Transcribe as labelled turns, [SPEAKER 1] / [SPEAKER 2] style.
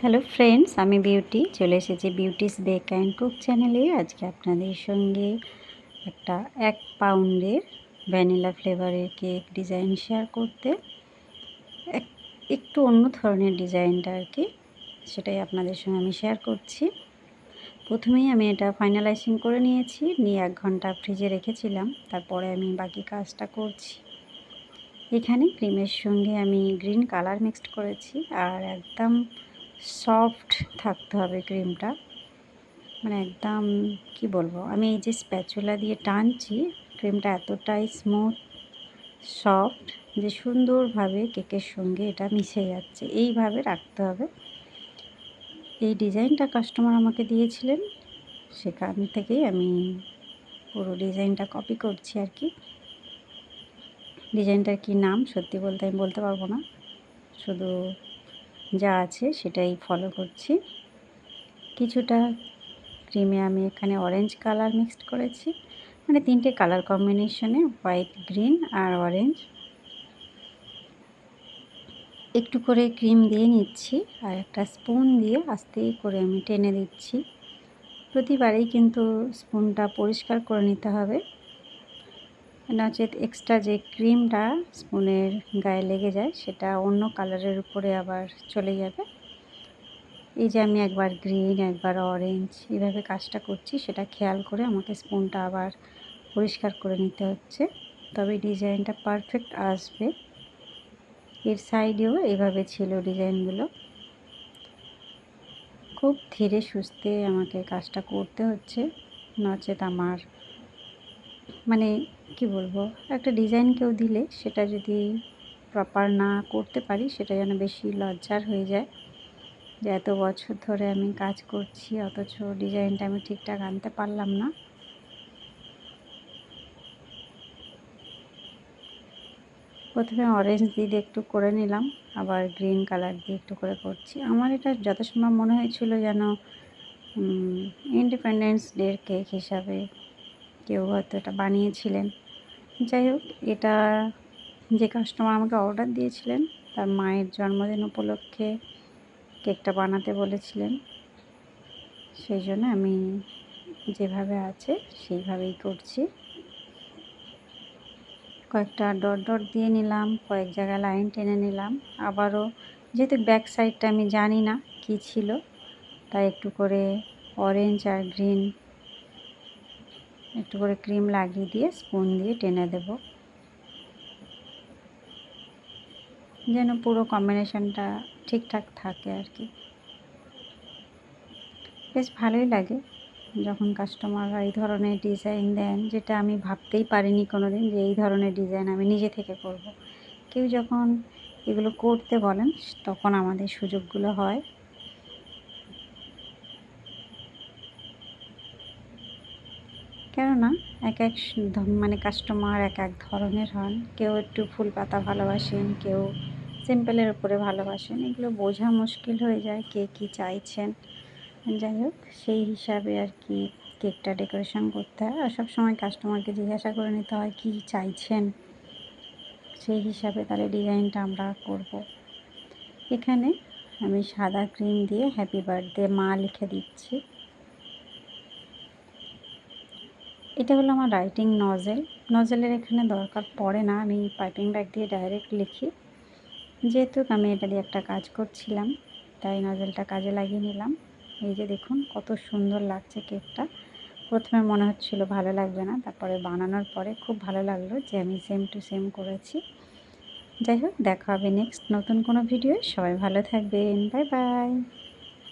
[SPEAKER 1] Hello friends আমি beauty চলে এসেছি বিউটিস বেক অ্যান্ড কুক চ্যানেলে আজকে আপনাদের সঙ্গে একটা এক পাউন্ডের ভ্যানিলা ফ্লেভারের কেক ডিজাইন শেয়ার করতে। এক, একটু অন্য ধরনের ডিজাইনটা আর কি, সেটাই আপনাদের সঙ্গে আমি শেয়ার করছি। প্রথমেই আমি এটা ফাইনালাইজিং করে নিয়েছি, নিয়ে এক ঘণ্টা ফ্রিজে রেখেছিলাম, তারপরে আমি বাকি কাজটা করছি। এখানে ক্রিমের সঙ্গে আমি গ্রিন কালার মিক্সড করেছি, আর একদম সফট থাকতে হবে ক্রিমটা। মানে একদম, কি বলব? আমি এই যে স্প্যাচুলা দিয়ে টানছি, ক্রিমটা এতটাই স্মুথ সফট যে সুন্দরভাবে কেকের সঙ্গে এটা মিশে যাচ্ছে। এইভাবে রাখতে হবে। এই ডিজাইনটা কাস্টমার আমাকে দিয়েছিলেন, সেখান থেকেই আমি পুরো ডিজাইনটা কপি করছি আর কি। ডিজাইনটার কি নাম? সত্যি বলতে আমি বলতে পারব না। শুধু যা আছে সেটাই ফলো করছি। কিছুটা ক্রিমে আমি এখানে অরেঞ্জ কালার মিক্সড করেছি। মানে তিনটে কালার কম্বিনেশনে হোয়াইট গ্রিন আর অরেঞ্জ একটু করে ক্রিম দিয়ে নিচ্ছি আর একটা স্পুন দিয়ে আস্তে করে আমি টেনে দিচ্ছি। প্রতিবারেই কিন্তু স্পুনটা পরিষ্কার করে নিতে হবে। নচেত এক্সট্রা যে ক্রিমটা স্পুনের গায়ে লেগে যায়, সেটা অন্য কালারের উপরে আবার চলে যাবে। এই যে আমি একবার গ্রিন একবার অরেঞ্জ এইভাবে কাজটা করছি, সেটা খেয়াল করে আমাকে স্পুনটা আবার পরিষ্কার করে নিতে হচ্ছে। তবে ডিজাইনটা পারফেক্ট আসবে। এর সাইডেও এইভাবে ছিল ডিজাইনগুলো। খুব ধীরে সুস্থে আমাকে কাজটা করতে হচ্ছে। নচেত আমার মানে কি বলব, একটা ডিজাইন কেউ দিলে সেটা যদি প্রপার না করতে পারি সেটা যেন বেশি লজ্জার হয়ে যায়। যে এত বছর ধরে আমি কাজ করছি, অথচ ডিজাইনটা আমি ঠিকঠাক আনতে পারলাম না। প্রথমে অরেঞ্জ দিয়ে একটু করে নিলাম, আবার গ্রিন কালার দিয়ে একটু করে করছি। আমার এটা যত সময় মনে হয়েছিল যেন ইন্ডিপেন্ডেন্স ডের কেক হিসাবে কেউ হয়তো এটা বানিয়েছিলেন। যাই হোক, এটা যে কাস্টমার আমাকে অর্ডার দিয়েছিলেন, তার মায়ের জন্মদিন উপলক্ষে কেকটা বানাতে বলেছিলেন। সেই জন্য আমি যেভাবে আছে, সেইভাবেই করছি। কয়েকটা ডট ডট দিয়ে নিলাম, কয়েক জায়গায় লাইন টেনে নিলাম। আবারও যেহেতু ব্যাক সাইডটা আমি জানি না কি ছিল, তাই একটু করে অরেঞ্জ আর গ্রিন একটু করে ক্রিম লাগিয়ে দিয়ে স্পুন দিয়ে টেনে দেব। যেন পুরো কম্বিনেশনটা ঠিকঠাক থাকে আর কি। বেশ ভালোই লাগে যখন কাস্টমাররা এই ধরনের ডিজাইন দেন, যেটা আমি ভাবতেই পারিনি কোনো দিন যে এই ধরনের ডিজাইন আমি নিজে থেকে করব। কেউ যখন এগুলো করতে বলেন, তখন আমাদের সুযোগগুলো হয়। কেননা এক এক মানে কাস্টমার এক এক ধরনের হন। কেউ একটু ফুল পাতা ভালোবাসেন, কেউ সিম্পলের উপরে ভালোবাসেন। এগুলো বোঝা মুশকিল হয়ে যায় কে কী চাইছেন। যাই হোক, সেই হিসাবে আর কি কেকটা ডেকোরেশন করতে হয়। আর সব সময় কাস্টমারকে জিজ্ঞাসা করে নিতে হয়, কী চাইছেন? সেই হিসাবে তাহলে ডিজাইনটা আমরা করব। এখানে আমি সাদা ক্রিম দিয়ে হ্যাপি বার্থডে মা লিখে দিচ্ছি। এটা হলো আমার রাইটিং নজেল নজেলের এখানে দরকার পড়ে না, আমি পাইপিং ব্যাগ দিয়ে ডাইরেক্ট লিখি। যেহেতু আমি এটা দিয়ে একটা কাজ করছিলাম, তাই নজেলটা কাজে লাগিয়ে নিলাম। এই যে দেখুন, কত সুন্দর লাগছে কেকটা প্রথমে মনে হচ্ছিল ভালো লাগবে না, তারপরে বানানোর পরে খুব ভালো লাগল যে আমি সেম টু সেম করেছি। যাই হোক, দেখা হবে নেক্সট নতুন কোনো ভিডিও সবাই ভালো থাকবেন। Bye bye